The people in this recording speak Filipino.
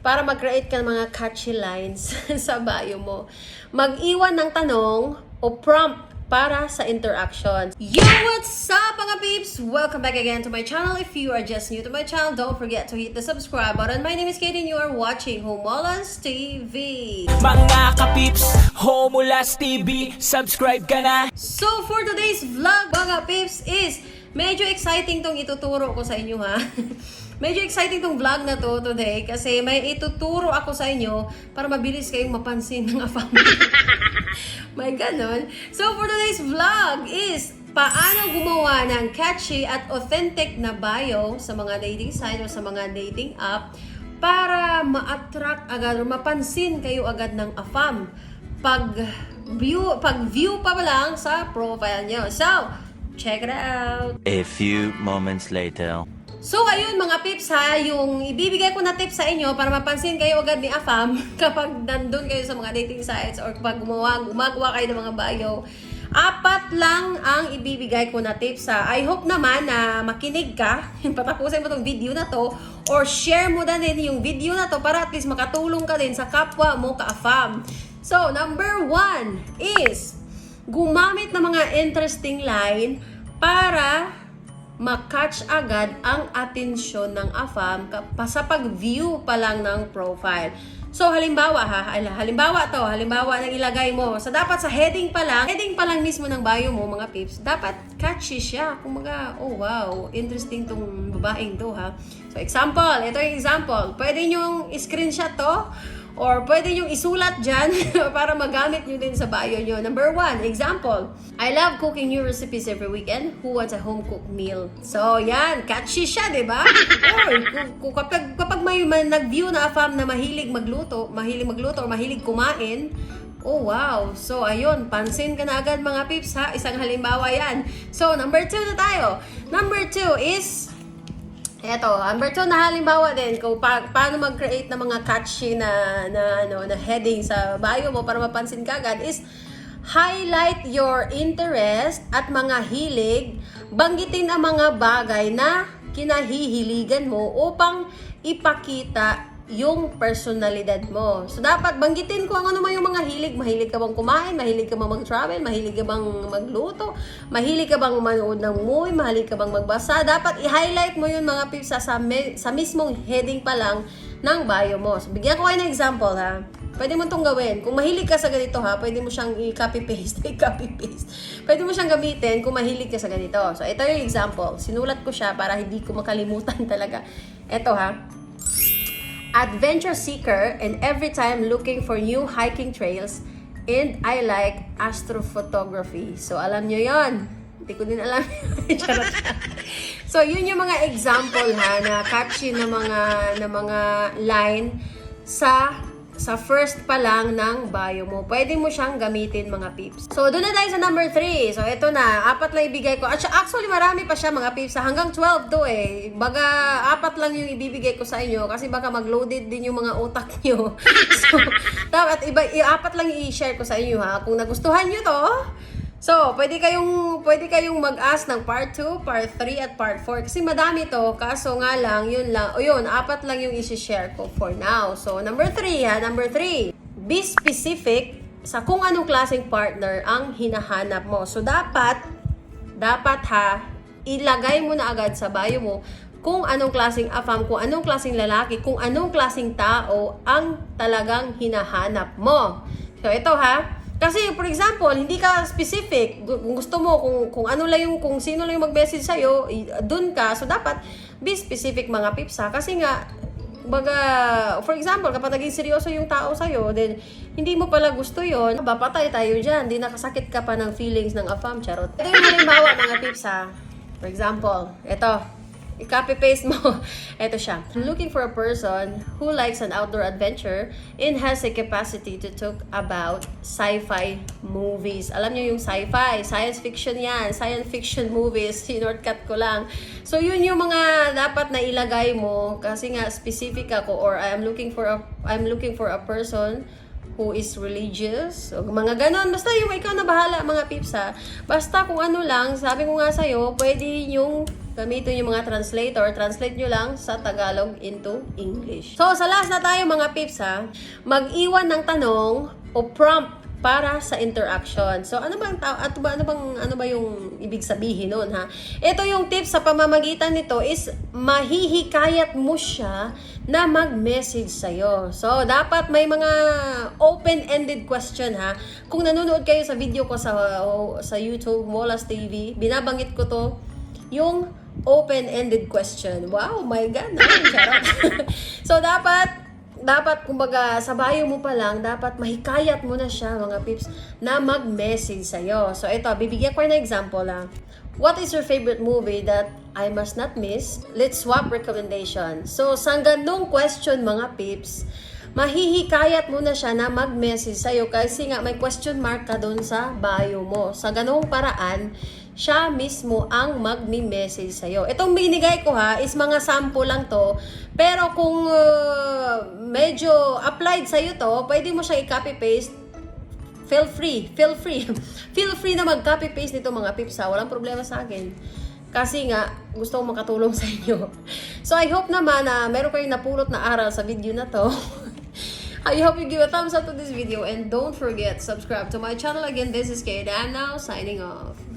para mag-create ka ng mga catchy lines sa bio mo. Mag-iwan ng tanong o prompt para sa interaction. Yo, what's up mga peeps? Welcome back again to my channel. If you are just new to my channel, don't forget to hit the subscribe button. My name is Kate and you are watching Homolans TV. Mga kapips, Homulas TV, subscribe ka na! So, for today's vlog, mga peeps, is medyo exciting tong ituturo ko sa inyo, ha? medyo exciting tong vlog na to today kasi may ituturo ako sa inyo para mabilis kayong mapansin ng afam. may ganon. So, for today's vlog is paano gumawa ng catchy at authentic na bio sa mga dating site o sa mga dating app para ma-attract agad o mapansin kayo agad ng afam pag view pag view pa lang sa profile nyo. So, check it out. A few moments later. So, ayun mga pips ha, yung ibibigay ko na tips sa inyo para mapansin kayo agad ni Afam kapag nandun kayo sa mga dating sites or kapag gumawa, gumagawa kayo ng mga bio. Apat lang ang ibibigay ko na tips ha. I hope naman na makinig ka, patapusin mo tong video na to, or share mo na din yung video na to para at least makatulong ka din sa kapwa mo ka-Afam. So, number one is gumamit ng mga interesting line para makatch agad ang atensyon ng AFAM sa pag-view pa lang ng profile. So, halimbawa ha, halimbawa to, halimbawa ng ilagay mo. So, dapat sa heading pa lang, heading pa lang mismo ng bio mo, mga pips, dapat catchy siya. Kung mga, oh wow, interesting tong babaeng to ha. So, example, ito yung example. Pwede nyo screenshot to, Or pwede nyo isulat dyan para magamit nyo din sa bio nyo. Number one, example. I love cooking new recipes every weekend. Who wants a home cooked meal? So, yan. Catchy siya, di ba? Or, kapag, kapag may nag-view na fam na mahilig magluto, mahilig magluto or mahilig kumain, Oh, wow. So, ayun. Pansin ka na agad mga pips, ha? Isang halimbawa yan. So, number two na tayo. Number two is Eto, number two na halimbawa din kung pa- paano mag-create ng mga catchy na, na, ano, na heading sa bio mo para mapansin ka agad is highlight your interest at mga hilig. Banggitin ang mga bagay na kinahihiligan mo upang ipakita yung personalidad mo. So, dapat banggitin ko ang ano man yung mga hilig. Mahilig ka bang kumain? Mahilig ka bang mag-travel? Mahilig ka bang magluto? Mahilig ka bang manood ng movie? Mahilig ka bang magbasa? Dapat i-highlight mo yun mga pips sa, sa, mi- sa mismong heading pa lang ng bio mo. So, bigyan ko kayo ng example ha. Pwede mo itong gawin. Kung mahilig ka sa ganito ha, pwede mo siyang i-copy-paste. I-copy-paste. Pwede mo siyang gamitin kung mahilig ka sa ganito. So, ito yung example. Sinulat ko siya para hindi ko makalimutan talaga. Ito ha adventure seeker and every time looking for new hiking trails and I like astrophotography. So alam nyo yon. Hindi ko din alam. So yun yung mga example ha na catchy na mga na mga line sa sa first pa lang ng bio mo. Pwede mo siyang gamitin mga peeps. So, doon na tayo sa number 3. So, ito na. Apat lang ibigay ko. At actually, marami pa siya mga peeps. Hanggang 12 to eh. Baga, apat lang yung ibibigay ko sa inyo. Kasi baka mag-loaded din yung mga utak nyo. so, dapat iba, apat lang i-share ko sa inyo ha. Kung nagustuhan nyo to, So, pwede kayong pwede kayong mag-ask ng part 2, part 3 at part 4 kasi madami to. Kaso nga lang, yun lang. O yun, apat lang yung i-share ko for now. So, number 3 ha, number 3. Be specific sa kung anong klaseng partner ang hinahanap mo. So, dapat dapat ha, ilagay mo na agad sa bio mo kung anong klaseng afam, kung anong klaseng lalaki, kung anong klaseng tao ang talagang hinahanap mo. So, ito ha, kasi, for example, hindi ka specific. Gusto mo, kung, kung ano lang yung, kung sino lang yung mag-message sa'yo, i- dun ka. So, dapat be specific mga pips ha. Kasi nga, baga, for example, kapag naging seryoso yung tao sa'yo, then, hindi mo pala gusto yon papatay tayo dyan. Di nakasakit ka pa ng feelings ng afam, charot. Ito yung halimbawa mga pips ha. For example, ito, i-copy-paste mo. Ito siya. Looking for a person who likes an outdoor adventure and has a capacity to talk about sci-fi movies. Alam niyo yung sci-fi, science fiction yan, science fiction movies, sinortcut ko lang. So yun yung mga dapat na ilagay mo kasi nga specific ako or I'm looking for a I'm looking for a person who is religious, o mga ganon. Basta yung ikaw na bahala, mga pips ha. Basta kung ano lang, sabi ko nga sa'yo, pwede yung gamitin yung mga translator. Translate nyo lang sa Tagalog into English. So, sa last na tayo mga pips ha, mag-iwan ng tanong o prompt para sa interaction. So ano bang ta- at ba ano bang ano ba yung ibig sabihin noon ha? Ito yung tips sa pamamagitan nito is mahihikayat mo siya na mag-message sa So dapat may mga open-ended question ha. Kung nanonood kayo sa video ko sa sa YouTube Molas TV, binabanggit ko to yung open-ended question. Wow, my God, charot. so, dapat dapat kumbaga sa bio mo pa lang, dapat mahikayat mo na siya mga pips na mag-message sa'yo. So ito, bibigyan ko na example lang. What is your favorite movie that I must not miss? Let's swap recommendation. So sa ganung question mga pips, mahihikayat mo na siya na mag-message sa'yo kasi nga may question mark ka doon sa bio mo. Sa ganung paraan, siya mismo ang magmi-message sa'yo. Itong binigay ko ha, is mga sample lang to. Pero kung uh, medyo applied sa'yo to, pwede mo siya i-copy-paste. Feel free, feel free. feel free na mag-copy-paste nito mga pips ha. Walang problema sa akin. Kasi nga, gusto kong makatulong sa inyo. So, I hope naman na meron kayong napulot na aral sa video na to. I hope you give a thumbs up to this video and don't forget subscribe to my channel again. This is Kay Dan now signing off.